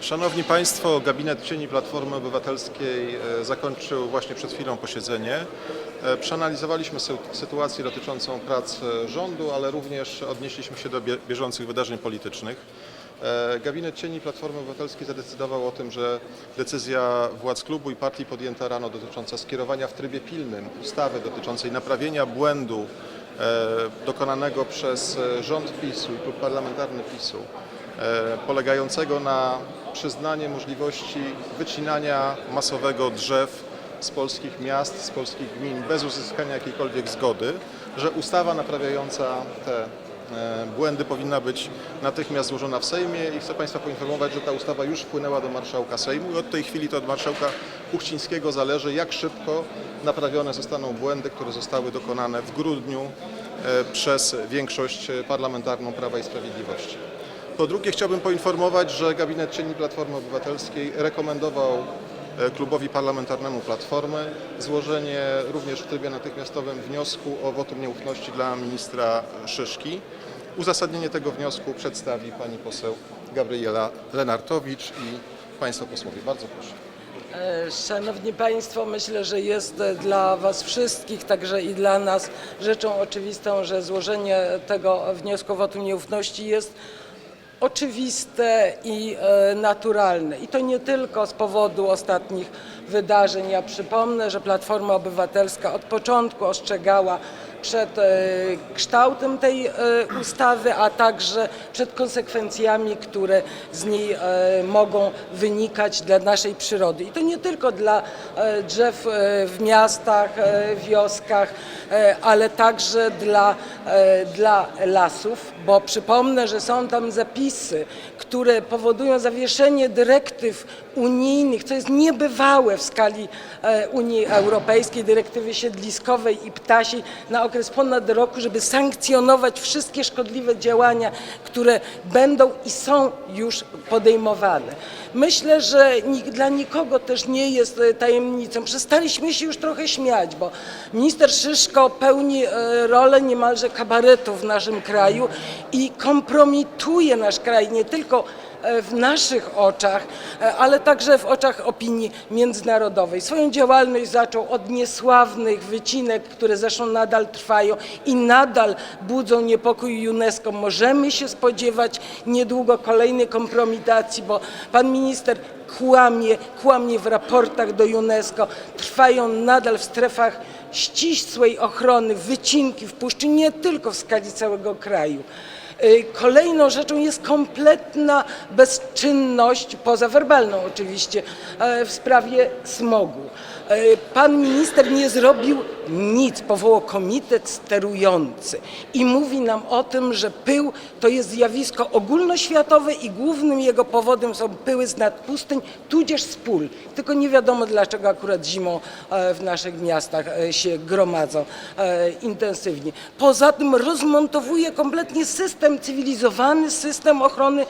Szanowni Państwo, gabinet cieni Platformy Obywatelskiej e, zakończył właśnie przed chwilą posiedzenie. E, Przeanalizowaliśmy sy- sytuację dotyczącą prac e, rządu, ale również odnieśliśmy się do bie- bieżących wydarzeń politycznych. Gabinet cieni Platformy Obywatelskiej zadecydował o tym, że decyzja władz klubu i partii podjęta rano dotycząca skierowania w trybie pilnym ustawy dotyczącej naprawienia błędu dokonanego przez rząd PiSu i klub parlamentarny PiSu polegającego na przyznanie możliwości wycinania masowego drzew z polskich miast, z polskich gmin bez uzyskania jakiejkolwiek zgody, że ustawa naprawiająca te e, błędy powinna być natychmiast złożona w Sejmie i chcę Państwa poinformować, że ta ustawa już wpłynęła do marszałka Sejmu i od tej chwili to od marszałka Kuchcińskiego zależy, jak szybko naprawione zostaną błędy, które zostały dokonane w grudniu e, przez większość parlamentarną Prawa i Sprawiedliwości. Po drugie chciałbym poinformować, że gabinet cieni Platformy Obywatelskiej rekomendował e, klubowi parlamentarnemu Platformy złożenie również w trybie natychmiastowym wniosku o wotum nieufności dla ministra Szyszki. Uzasadnienie tego wniosku przedstawi pani poseł Gabriela Lenartowicz i państwo posłowie. Bardzo proszę. E, Szanowni Państwo, myślę, że jest dla Was wszystkich, także i dla nas rzeczą oczywistą, że złożenie tego wniosku o wotum nieufności jest oczywiste i e, naturalne. I to nie tylko z powodu ostatnich wydarzeń. Ja przypomnę, że Platforma Obywatelska od początku ostrzegała przed e, kształtem tej e, ustawy, a także przed konsekwencjami, które z niej e, mogą wynikać dla naszej przyrody. I to nie tylko dla drzew w miastach, wioskach, ale także dla, dla lasów, bo przypomnę, że są tam zapisy, które powodują zawieszenie dyrektyw unijnych, co jest niebywałe w skali Unii Europejskiej, dyrektywy siedliskowej i ptasiej na okres ponad roku, żeby sankcjonować wszystkie szkodliwe działania, które będą i są już podejmowane. Myślę, że dla nikogo też nie jest e, tajemnicą. Przestaliśmy się już trochę śmiać, bo minister Szyszko pełni e, rolę niemalże kabaretu w naszym kraju i kompromituje nasz kraj nie tylko e, w naszych oczach, ale także w oczach opinii międzynarodowej. Swoją działalność zaczął od niesławnych wycinek, które zresztą nadal trwają i nadal budzą niepokój UNESCO. Możemy się spodziewać niedługo kolejnej kompromitacji, bo pan minister kłamie, kłamie w raportach do UNESCO. Trwają nadal w strefach ścisłej ochrony wycinki w puszczy, nie tylko w skali całego kraju. Y, Kolejną rzeczą jest kompletna bezczynność, poza werbalną oczywiście, e, w sprawie smogu. E, Pan minister nie zrobił nic, powołał komitet sterujący i mówi nam o tym, że pył to jest zjawisko ogólnoświatowe i głównym jego powodem są pyły z nadpustyń, tudzież z pól. Tylko nie wiadomo dlaczego akurat zimą e, w naszych miastach e, się gromadzą e, intensywnie. Poza tym rozmontowuje kompletnie system, cywilizowany system ochrony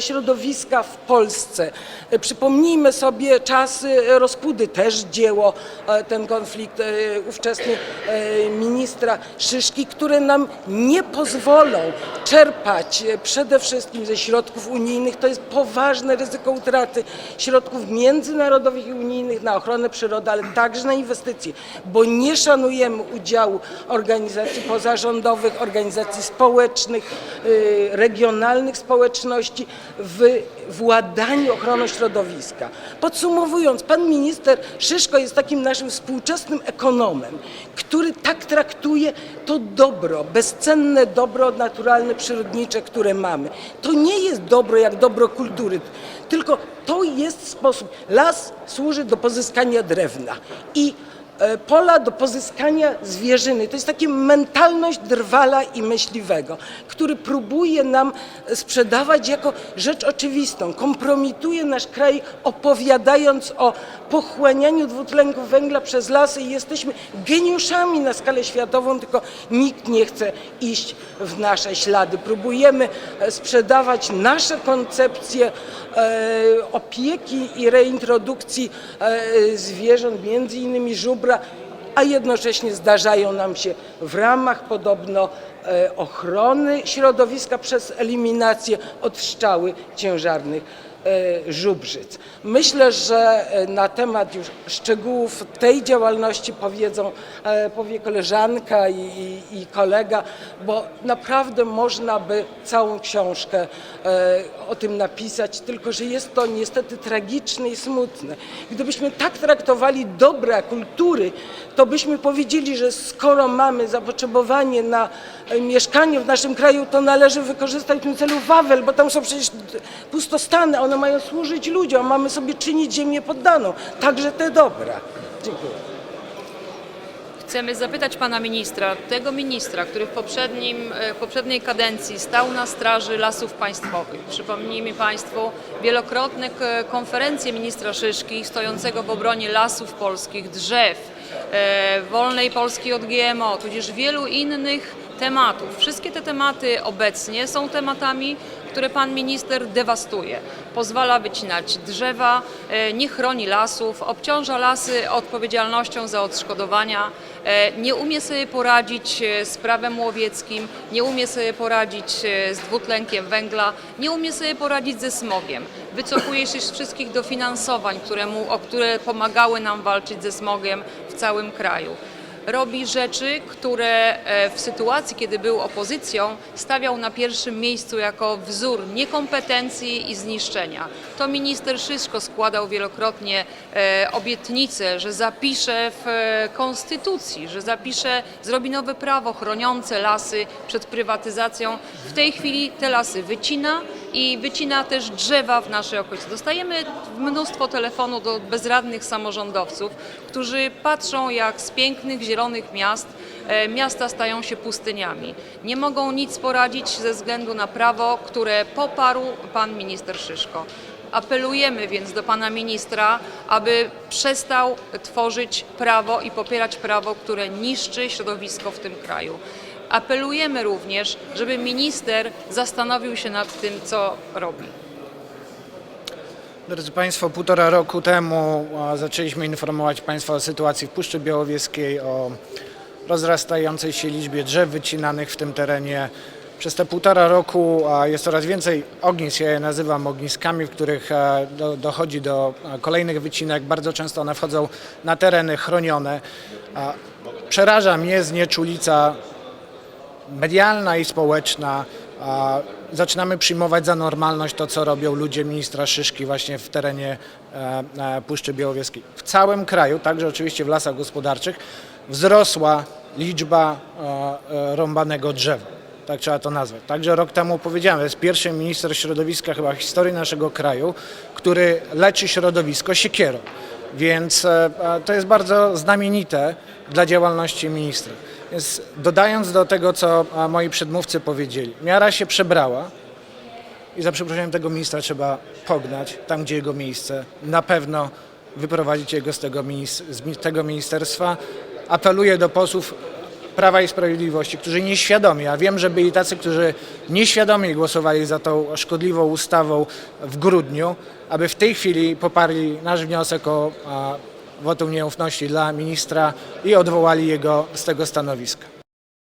środowiska w Polsce. Przypomnijmy sobie czasy rozpudy, też dzieło ten konflikt e, ówczesny e, ministra Szyszki, które nam nie pozwolą czerpać e, przede wszystkim ze środków unijnych. To jest poważne ryzyko utraty środków międzynarodowych i unijnych na ochronę przyrody, ale także na inwestycje, bo nie szanujemy udziału organizacji pozarządowych, organizacji społecznych, y, regionalnych społeczności w władaniu ochroną środowiska. Podsumowując, pan minister Szyszko jest takim naszym współczesnym ekonomem, który tak traktuje to dobro, bezcenne dobro naturalne, przyrodnicze, które mamy. To nie jest dobro jak dobro kultury, tylko to jest sposób. Las służy do pozyskania drewna i pola do pozyskania zwierzyny. To jest taka mentalność drwala i myśliwego, który próbuje nam sprzedawać jako rzecz oczywistą. Kompromituje nasz kraj opowiadając o pochłanianiu dwutlenku węgla przez lasy i jesteśmy geniuszami na skalę światową, tylko nikt nie chce iść w nasze ślady. Próbujemy e, sprzedawać nasze koncepcje e, opieki i reintrodukcji e, zwierząt, między innymi a jednocześnie zdarzają nam się w ramach podobno e, ochrony środowiska przez eliminację odsтрzały ciężarnych Żubrzyc. Myślę, że e, na temat już szczegółów tej działalności powiedzą, e, powie koleżanka i, i, i kolega, bo naprawdę można by całą książkę e, o tym napisać, tylko że jest to niestety tragiczne i smutne. Gdybyśmy tak traktowali dobra kultury, to byśmy powiedzieli, że skoro mamy zapotrzebowanie na e, mieszkanie w naszym kraju, to należy wykorzystać w tym celu Wawel, bo tam są przecież pustostany, one mają służyć ludziom, mamy sobie czynić ziemię poddaną, także te dobra. Dziękuję. Chcemy zapytać pana ministra, tego ministra, który w, poprzednim, e, poprzedniej kadencji stał na straży lasów państwowych. Przypomnijmy państwu wielokrotne konferencje ministra Szyszki stojącego w obronie lasów polskich, drzew, e, wolnej Polski od GMO, tudzież wielu innych tematów. Wszystkie te tematy obecnie są tematami, które pan minister dewastuje. Pozwala wycinać drzewa, e, nie chroni lasów, obciąża lasy odpowiedzialnością za odszkodowania, e, nie umie sobie poradzić e, z prawem łowieckim, nie umie sobie poradzić z dwutlenkiem węgla, nie umie sobie poradzić ze smogiem. Wycofuje się z wszystkich dofinansowań, które, mu, o które pomagały nam walczyć ze smogiem w całym kraju robi rzeczy, które e, w sytuacji, kiedy był opozycją, stawiał na pierwszym miejscu jako wzór niekompetencji i zniszczenia. To minister Szyszko składał wielokrotnie e, obietnice, że zapisze w e, konstytucji, że zapisze, zrobi nowe prawo chroniące lasy przed prywatyzacją. W tej chwili te lasy wycina i wycina też drzewa w naszej okolicy. Dostajemy mnóstwo telefonu do bezradnych samorządowców, którzy patrzą jak z pięknych, zielonych miast e, miasta stają się pustyniami. Nie mogą nic poradzić ze względu na prawo, które poparł pan minister Szyszko. Apelujemy więc do pana ministra, aby przestał tworzyć prawo i popierać prawo, które niszczy środowisko w tym kraju. Apelujemy również, żeby minister zastanowił się nad tym, co robi. Drodzy Państwo, półtora roku temu zaczęliśmy informować Państwa o sytuacji w Puszczy Białowieskiej, o rozrastającej się liczbie drzew wycinanych w tym terenie. Przez te półtora roku jest coraz więcej ognisk, ja je nazywam ogniskami, w których do, dochodzi do kolejnych wycinek. Bardzo często one wchodzą na tereny chronione. Przeraża mnie znieczulica medialna i społeczna. Zaczynamy przyjmować za normalność to, co robią ludzie ministra Szyszki właśnie w terenie e, e, Puszczy Białowieskiej. W całym kraju, także oczywiście w lasach gospodarczych, wzrosła liczba e, rąbanego drzewa. Tak trzeba to nazwać. Także rok temu powiedziałem, to jest pierwszy minister środowiska chyba w historii naszego kraju, który leczy środowisko siekierą. Więc e, to jest bardzo znamienite dla działalności ministra. Więc dodając do tego, co moi przedmówcy powiedzieli, miara się przebrała i za przeproszeniem tego ministra trzeba pognać tam, gdzie jego miejsce. Na pewno wyprowadzić jego z tego, z tego ministerstwa. Apeluję do posłów Prawa i Sprawiedliwości, którzy nieświadomie, a wiem, że byli tacy, którzy nieświadomie głosowali za tą szkodliwą ustawą w grudniu, aby w tej chwili poparli nasz wniosek o wotum nieufności dla ministra i odwołali jego z tego stanowiska.